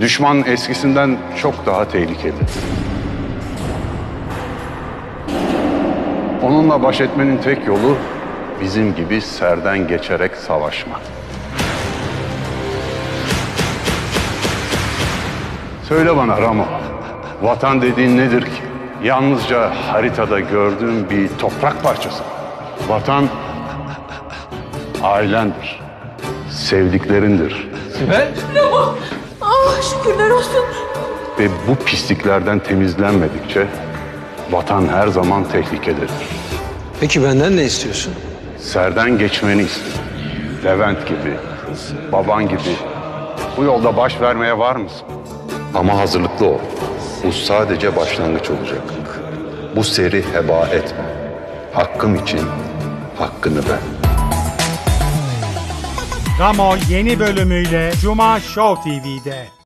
Düşman eskisinden çok daha tehlikeli. Onunla baş etmenin tek yolu bizim gibi serden geçerek savaşmak. Söyle bana Ramo, vatan dediğin nedir ki? Yalnızca haritada gördüğüm bir toprak parçası. Vatan ailendir, sevdiklerindir. Ah şükürler olsun. Ve bu pisliklerden temizlenmedikçe vatan her zaman tehlikededir. Peki benden ne istiyorsun? Serden geçmeni istedim. Levent gibi, baban gibi. Bu yolda baş vermeye var mısın? Ama hazırlıklı ol. Bu sadece başlangıç olacak. Bu seri heba etme. Hakkım için hakkını ver. Ramo yeni bölümüyle Cuma Show TV'de.